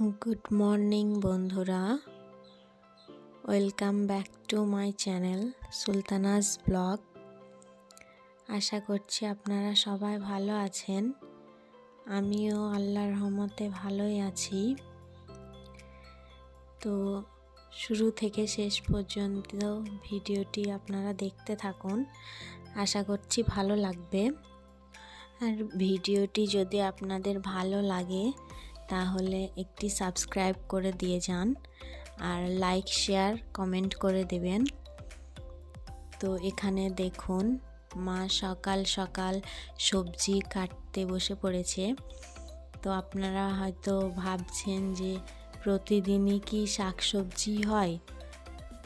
Good morning বন্ধুরা। Welcome back to my channel Sultana's vlog. আশা করছি আপনারা সবাই ভালো আছেন। আমিও আল্লাহর রহমতে ভালোই আছি। তো শুরু থেকে শেষ পর্যন্ত ভিডিওটি আপনারা দেখতে থাকুন। আশা করছি ভালো লাগবে। আর ভিডিওটি যদি আপনাদের ভালো লাগে তাহলে একটি সাবস্ক্রাইব করে দিয়ে যান আর লাইক, শেয়ার, কমেন্ট করে দেবেন। তো এখানে দেখুন, মা সকাল সকাল সবজি কাটতে বসে পড়েছে। তো আপনারা হয়তো ভাবছেন যে প্রতিদিনই কি শাক সবজি হয়?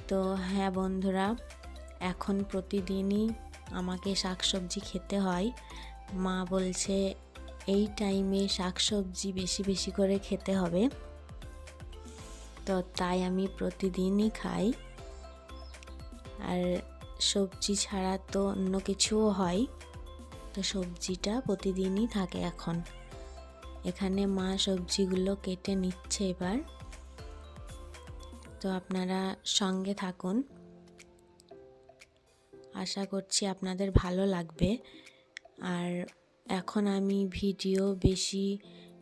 তো হ্যাঁ বন্ধুরা, এখন প্রতিদিনই আমাকে শাক সবজি খেতে হয়। মা বলছে এই টাইমে শাকসবজি বেশি বেশি করে খেতে হবে। তো তাই আমি প্রতিদিনই খাই। আর সবজি ছাড়া তো অন্য কিছুও হয়। তো সবজিটা প্রতিদিনই থাকে এখন। এখানে মা সবজিগুলো কেটে নিচ্ছে এবার। তো আপনারা সঙ্গে থাকুন। আশা করছি আপনাদের ভালো লাগবে। আর এখন আমি ভিডিও বেশি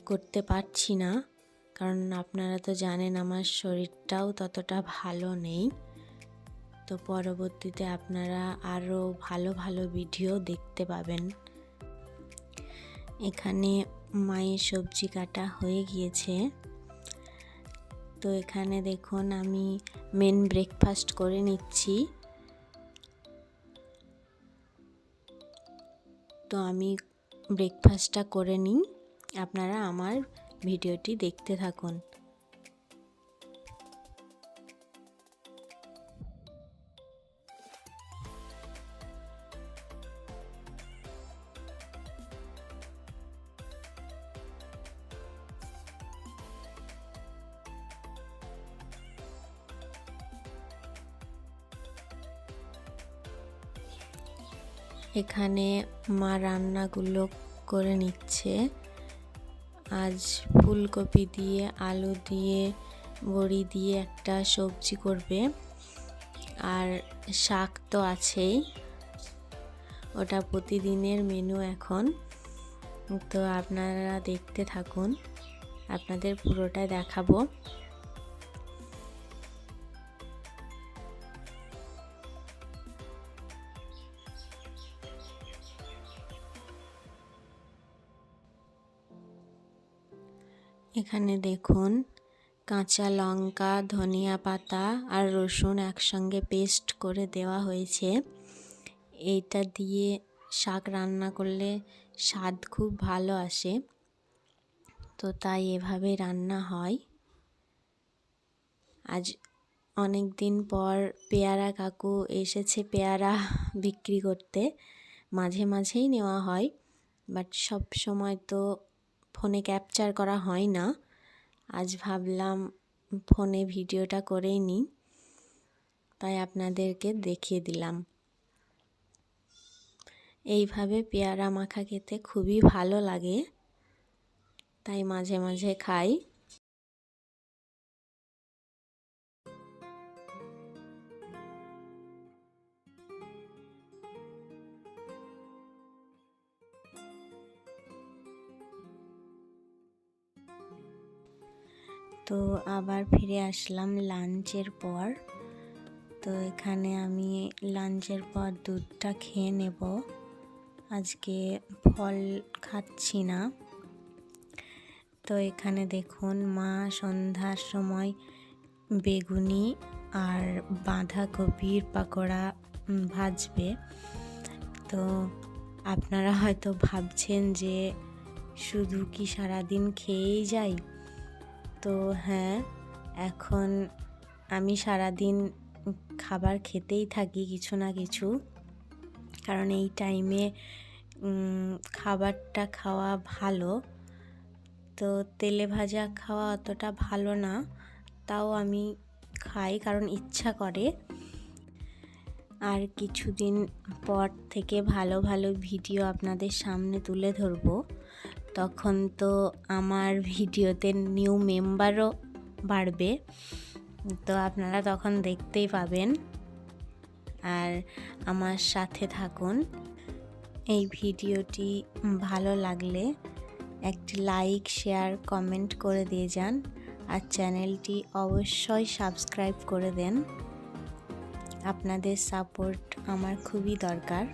করতে পারছি না, কারণ আপনারা তো জানেন আমার শরীরটাও ততটা ভালো নেই। তো পরবর্তীতে আপনারা আরও ভালো ভালো ভিডিও দেখতে পাবেন। এখানে মায়ের সবজি কাটা হয়ে গিয়েছে। তো এখানে দেখুন, আমি মেন ব্রেকফাস্ট করে নিচ্ছি। তো আমি ব্রেকফাস্টটা করে নিই আপনারা আমার ভিডিওটি দেখতে থাকুন। এখানে মা রান্নাগুলো করে নিচ্ছে। আজ ফুলকপি দিয়ে, আলু দিয়ে, বড়ি দিয়ে একটা সবজি করবে। আর শাক তো আছেই। ওটা প্রতিদিনের মেনু এখন। তো আপনারা দেখতে থাকুন। আপনাদের পুরোটা দেখাবো। এখানে দেখুন, কাঁচা লঙ্কা, ধনিয়া পাতা আর রসুন একসঙ্গে পেস্ট করে দেওয়া হয়েছে। এইটা দিয়ে শাক রান্না করলে স্বাদ খুব ভালো আসে। তো তাই এভাবে রান্না হয়। আজ অনেক দিন পর পেয়ারা কাকু এসেছে পেয়ারা বিক্রি করতে। মাঝে মাঝেই নেওয়া হয়, বাট সব সময় তো ফোনে ক্যাপচার করা হয় না। আজ ভাবলাম ফোনে ভিডিওটা করেই নিই। তাই আপনাদেরকে দেখিয়ে দিলাম। এইভাবে পেয়ারা মাখা খেতে খুবই ভালো লাগে। তাই মাঝে মাঝে খাই। তো আবার ফিরে আসলাম লাঞ্চের পর। তো এখানে আমি লাঞ্চের পর দুধটা খেয়ে নেব। আজকে ফল খাচ্ছি না। তো এখানে দেখুন মা সন্ধ্যার সময় বেগুনি আর বাঁধাকপির পাকোড়া ভাজবে। তো আপনারা হয়তো ভাবছেন যে শুধু কি সারাদিন খেয়েই যাই? তো হ্যাঁ এখন আমি সারাদিন খাবার খেতেই থাকি কিছু না কিছু। কারণ এই টাইমে খাবারটা খাওয়া ভালো। তো তেলে ভাজা খাওয়া অতটা ভালো না, তাও আমি খাই কারণ ইচ্ছা করে। আর কিছুদিন পর থেকে ভালো ভালো ভিডিও আপনাদের সামনে তুলে ধরবো। তখন তো আমার ভিডিওতে নিউ মেম্বারও বাড়বে। তো আপনারা তখন দেখতেই পাবেন। আর আমার সাথে থাকুন। এই ভিডিওটি ভালো লাগলে একটি লাইক শেয়ার কমেন্ট করে দিয়ে যান। আর চ্যানেলটি অবশ্যই সাবস্ক্রাইব করে দেন। আপনাদের সাপোর্ট আমার খুবই দরকার।